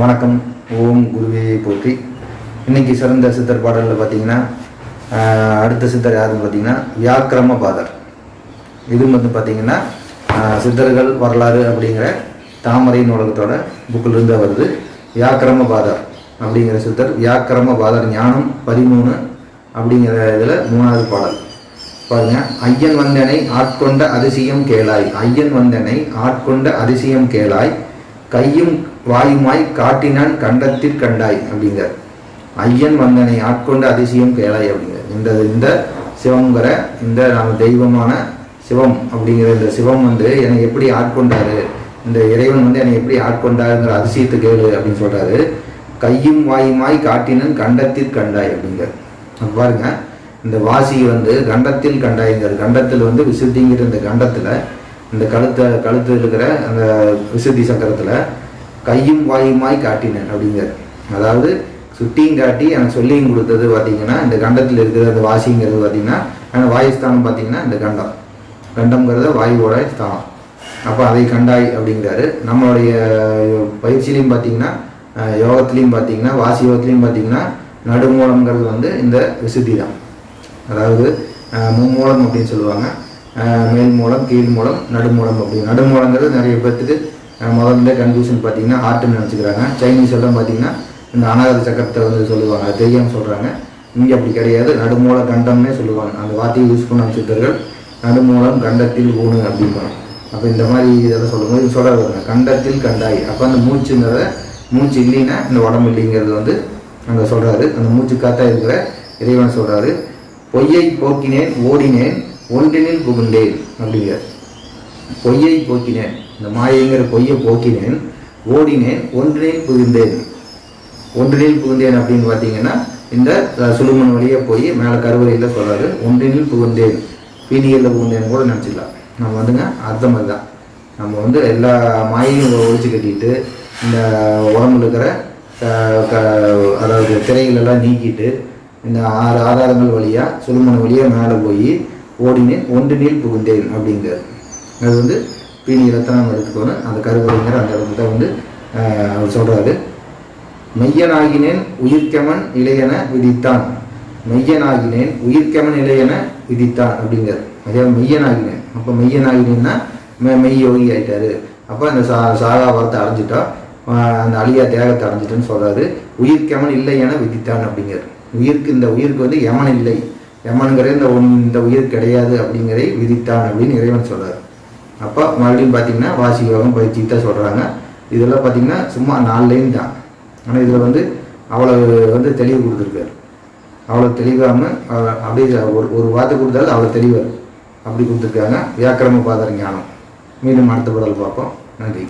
வணக்கம். ஓம் குருவே போற்றி. இன்னைக்கு சிறந்த சித்தர் பாடலில் பார்த்தீங்கன்னா அடுத்த சித்தர் யாருன்னு பார்த்தீங்கன்னா வியாக்கிரம பாதர். இது வந்து பார்த்தீங்கன்னா சித்தர்கள் வரலாறு அப்படிங்கிற தாமரை நூலகத்தோட புக்கில் இருந்து வருது. வியாக்கிரம பாதர் அப்படிங்கிற சித்தர் வியாக்கிரம பாதர் ஞானம் பதிமூணு அப்படிங்கிற இதில் மூணாவது பாடல். பாருங்க. ஐயன் வந்தனை ஆட்கொண்ட அதிசயம் கேளாய். ஐயன் வந்தனை ஆட்கொண்ட அதிசயம் கேளாய். கையும் வாயுமாய் காட்டினான் கண்டத்தில் கண்டாய் அப்படிங்கிற ஐயன் வந்தனை ஆட்கொண்ட அதிசயம் கேளாய் அப்படிங்கிற இந்த இந்த சிவங்கிற இந்த நம்ம தெய்வமான சிவம் அப்படிங்கிற இந்த சிவம் வந்து என்னை எப்படி ஆட்கொண்டாரு? இந்த இறைவன் வந்து என்னை எப்படி ஆட்கொண்டாருங்கிற அதிசயத்தை கேளு அப்படின்னு சொல்றாரு. கையும் வாயுமாய் காட்டினன் கண்டத்தில் கண்டாய் அப்படிங்கிற பாருங்க இந்த வாசி வந்து கண்டத்தில் கண்டாய்ங்கிறது கண்டத்தில் வந்து விசுத்திங்கிற இந்த கண்டத்தில் இந்த கழுத்தை கழுத்து இருக்கிற அந்த விசுத்தி சக்கரத்தில் கையும் வாயுமாய் காட்டினேன் அப்படிங்கிறார். அதாவது சுட்டியும் காட்டி எனக்கு சொல்லியும் கொடுத்தது பார்த்தீங்கன்னா இந்த கண்டத்தில் இருக்கிற அந்த வாசிங்கிறது பார்த்தீங்கன்னா ஆனால் வாயுஸ்தானம் பார்த்தீங்கன்னா இந்த கண்டம். கண்டம்ங்கிறத வாயுவோட ஸ்தானம். அப்போ அதை கண்டாய் அப்படிங்கிறாரு. நம்மளுடைய பயிற்சியிலையும் பார்த்தீங்கன்னா யோகத்துலையும் பார்த்தீங்கன்னா வாசி யோகத்துலையும் பார்த்தீங்கன்னா நடுமூலம்ங்கிறது வந்து இந்த விசுத்தி தான் அதாவது மும்மூலம் அப்படின்னு சொல்லுவாங்க. மேல் மூலம் கீழ் மூலம் நடுமூலம் அப்படின்னு. நடுமூலங்கிறது நிறைய பேர்த்துக்கு முதல்ல கன்ஃபியூஷன் பார்த்தீங்கன்னா ஹார்ட்னு நினச்சிக்கிறாங்க. சைனீஸ் எல்லாம் பார்த்தீங்கன்னா இந்த அனாகத சக்கரத்தை வந்து சொல்லுவாங்க. அது தெரியாமல் சொல்கிறாங்க இங்கே அப்படி கிடையாது. நடுமூல கண்டம்னே சொல்லுவாங்க. அந்த வார்த்தையை யூஸ் பண்ண சித்தர்கள் நடுமூலம் கண்டத்தில் ஊனு அப்படிம்பாங்க. அப்போ இந்த மாதிரி இதெல்லாம் சொல்லும்போது இது சொல்ல வருங்க கண்டத்தில் கண்டாய். அப்போ அந்த மூச்சுங்கிறத மூச்சு இல்லைன்னா இந்த உடம்பு இல்லைங்கிறது வந்து அங்கே சொல்கிறாரு அந்த மூச்சு காத்தா இருக்கிற இறைவன் சொல்கிறாரு பொய்யை போக்கினேன் ஓடினேன் ஒன்றினில் புகுந்தேன் அப்படிங்கிறார். பொய்யை போக்கினேன். இந்த மாயைங்கிற பொய்யை போக்கினேன். ஓடினேன். ஒன்றினில் புகுந்தேன். ஒன்றினில் புகுந்தேன் அப்படின்னு பார்த்தீங்கன்னா இந்த சுழுமன் வழியா போய் மேலே கருவறையில் சொல்கிறாரு ஒன்றினில் புகுந்தேன். பீனியில் புகுந்தேன் கூட நினச்சிக்கலாம். நம்ம வந்துங்க அர்த்தம் அதுதான். நம்ம வந்து எல்லா மாயையும் ஒழிச்சு கட்டிட்டு இந்த உடம்புல இருக்கிற க- அதாவது திரைகளெல்லாம் நீக்கிட்டு இந்த ஆறு ஆதாரங்கள் வழியாக சுழுமன் வழியாக மேலே போய் ஓடினேன். ஒன்று நீர் புகுந்தேன் அப்படிங்கிறார். அது வந்து பீனி ரத்தனம் எடுத்துக்கணும் அந்த கருவறைங்கிற அந்த இடத்துல வந்து அவர் சொல்கிறாரு மெய்யனாகினேன் உயிர்க்கமன் இளையன விதித்தான். மெய்யனாகினேன் உயிர்க்கமன் இளையன விதித்தான் அப்படிங்கிறார். அதே மெய்யனாகினேன். அப்போ மெய்யனாகினேன்னா மெ மெய் யோகி ஆயிட்டாரு. அப்போ அந்த சா சாகா வரத்தை அடைஞ்சிட்டா அந்த அழியா தேகத்தை அடைஞ்சிட்டோன்னு சொல்கிறாரு உயிர்க்கமன் இல்லை என விதித்தான் அப்படிங்கிறார். உயிருக்கு இந்த உயிருக்கு வந்து யமன் இல்லை. யமனுங்கிற இந்த இந்த உயிர் கிடையாது அப்படிங்கிறதை விதித்தான் அப்படின்னு இறைவன் சொல்கிறார் அப்போ மறுபடியும் பார்த்தீங்கன்னா வாசி யோகம் பயிற்சி தான் சொல்கிறாங்க இதெல்லாம் பார்த்தீங்கன்னா சும்மா நாலு லைன் தான். ஆனால் இதில் வந்து அவ்வளோ வந்து தெளிவு கொடுத்துருக்காரு. அவ்வளோ தெளிவாமல் அப்படியே ஒரு ஒரு வார்த்தை கொடுத்தாலும் அவ்வளோ தெளிவாக அப்படி கொடுத்துருக்காங்க. வியாக்கிரம பாதர் ஞானம். மீண்டும் அடுத்த பாடல் பார்ப்போம். நன்றி.